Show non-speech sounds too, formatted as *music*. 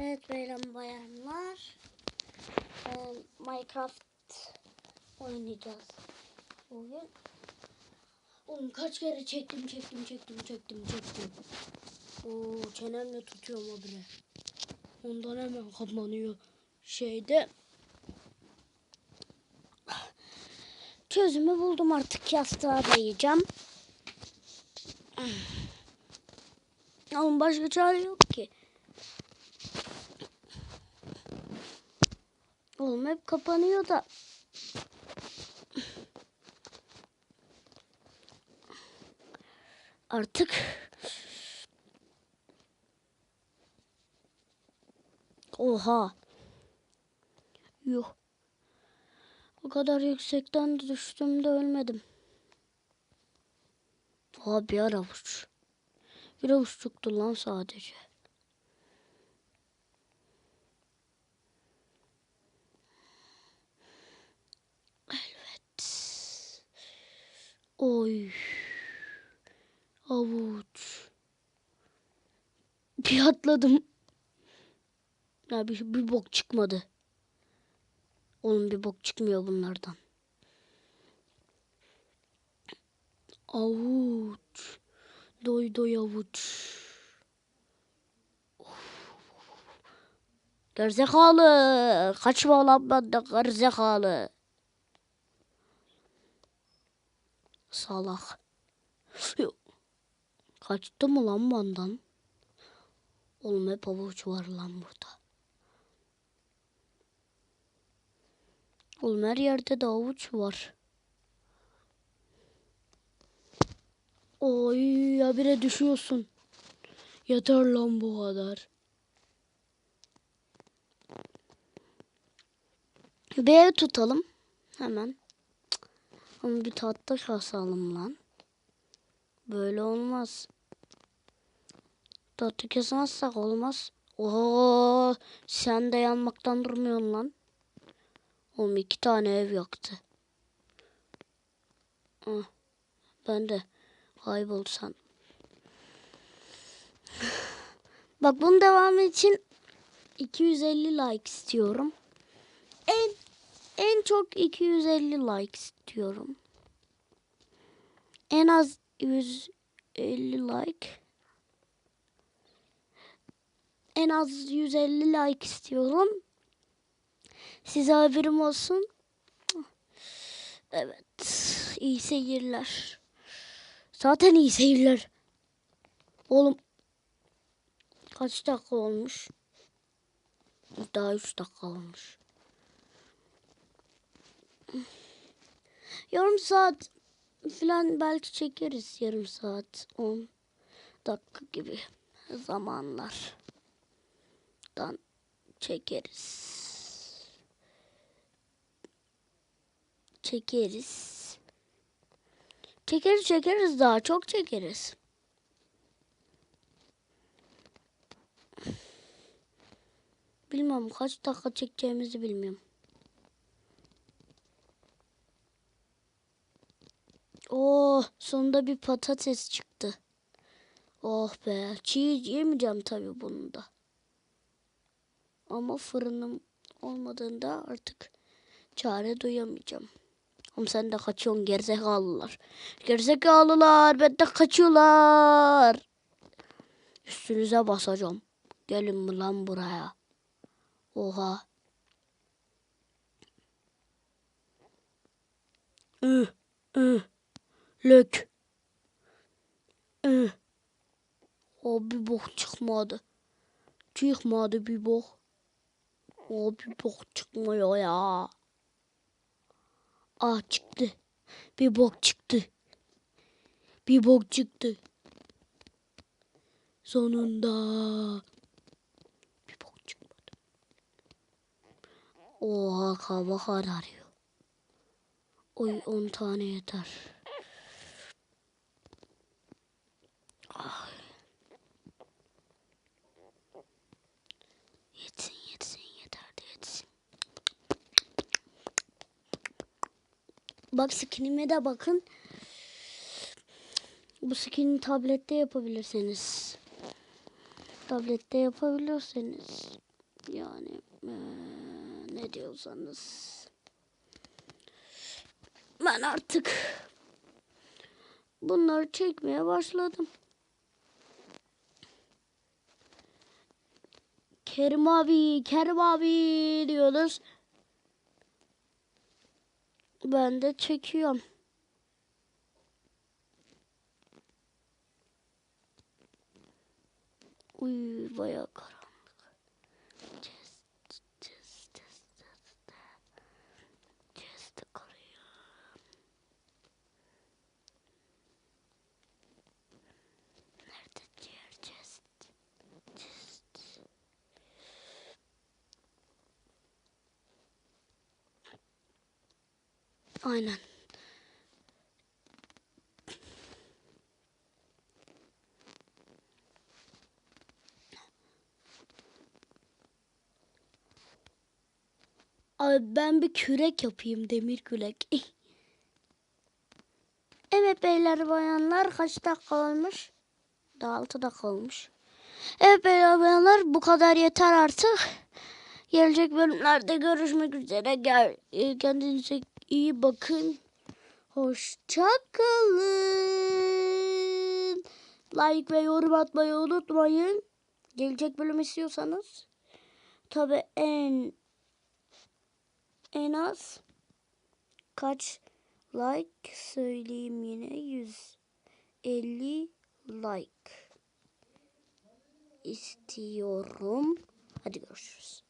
Evet beyler bayanlar. Ee, Minecraft oynayacağız bugün. Oğlum kaç kere çektim çektim çektim çektim çektim. Oo çenemle tutuyorum habire. Ondan hemen kapanıyor şeyde. Çözümü buldum artık yastığa dayayacağım. Oğlum başka çare yok ki. Oğlum hep kapanıyor da. Artık Oha. Yuh. O kadar yüksekten düştüm de ölmedim. Oha bir avuç. Bir avuç çıktı lan sadece. Evet. Oy. Avuç. Bir atladım. Ya bir, bir bok çıkmadı. Oğlum bir bok çıkmıyor bunlardan. Avuç. Doy doy avuç. Gerizekalı. Kaçma lan benden gerizekalı. Salak. Kaçtı mı lan benden? Oğlum hep avuç var lan burada. Oğlum her yerde de avuç var. Oy ya bire düşüyorsun. Yeter lan bu kadar. Bir ev tutalım. Hemen. Ama bir tahta kasalım lan. Böyle olmaz. Tahta kesemezsek olmaz. Oo, sen de yanmaktan durmuyorsun lan. Oğlum iki tane ev yaktı. Ah, ben de kaybolsam. *sighs* Bak bunun devamı için 250 like istiyorum. En en çok 250 like istiyorum. En az 150 like. En az 150 like istiyorum. Size haberim olsun. Evet. iyi seyirler. Zaten iyi seyirler. Oğlum. Kaç dakika olmuş? Daha 3 dakika olmuş. Yarım saat falan belki çekeriz. Yarım saat 10 dakika gibi zamanlardan çekeriz. Çekeriz. Çekeriz çekeriz daha çok çekeriz. Bilmem kaç dakika çekeceğimizi bilmiyorum. Oh sonunda bir patates çıktı. Oh be çiğ yemeyeceğim tabii bunu da. Ama fırınım olmadığında artık çare duyamayacağım. Oğlum sen de kaçıyorsun gerizekalılar. Gerizekalılar benden kaçıyorlar. Üstünüze basacağım. Gelin lan buraya. Oha. Ih, ih. Lök. Ih. O bir bok çıkmadı. Çıkmadı bir bok. O bir bok çıkmıyor ya. Ah çıktı. Bir bok çıktı. Bir bok çıktı. Sonunda. Bir bok çıkmadı. Oha hava kararıyor. Oy 10 tane yeter. Ah. Yetsin yetsin yeter de yetsin. Bak skinime de bakın. Bu skin'i tablette yapabilirsiniz. Tablette yapabilirsiniz. Yani eee, ne diyorsanız. Ben artık bunları çekmeye başladım. Kerim abi, Kerim abi diyoruz. Ben de çekiyorum. Uy bayağı karanlık. Aynen. Abi ben bir kürek yapayım demir kürek. *laughs* evet beyler bayanlar kaç dakika olmuş? Daha 6 dakika olmuş. Evet beyler bayanlar bu kadar yeter artık. Gelecek bölümlerde görüşmek üzere. Gel, e, kendinize iyi bakın. Hoşça kalın. Like ve yorum atmayı unutmayın. Gelecek bölüm istiyorsanız. Tabi en en az kaç like söyleyeyim yine 150 like istiyorum. Hadi görüşürüz.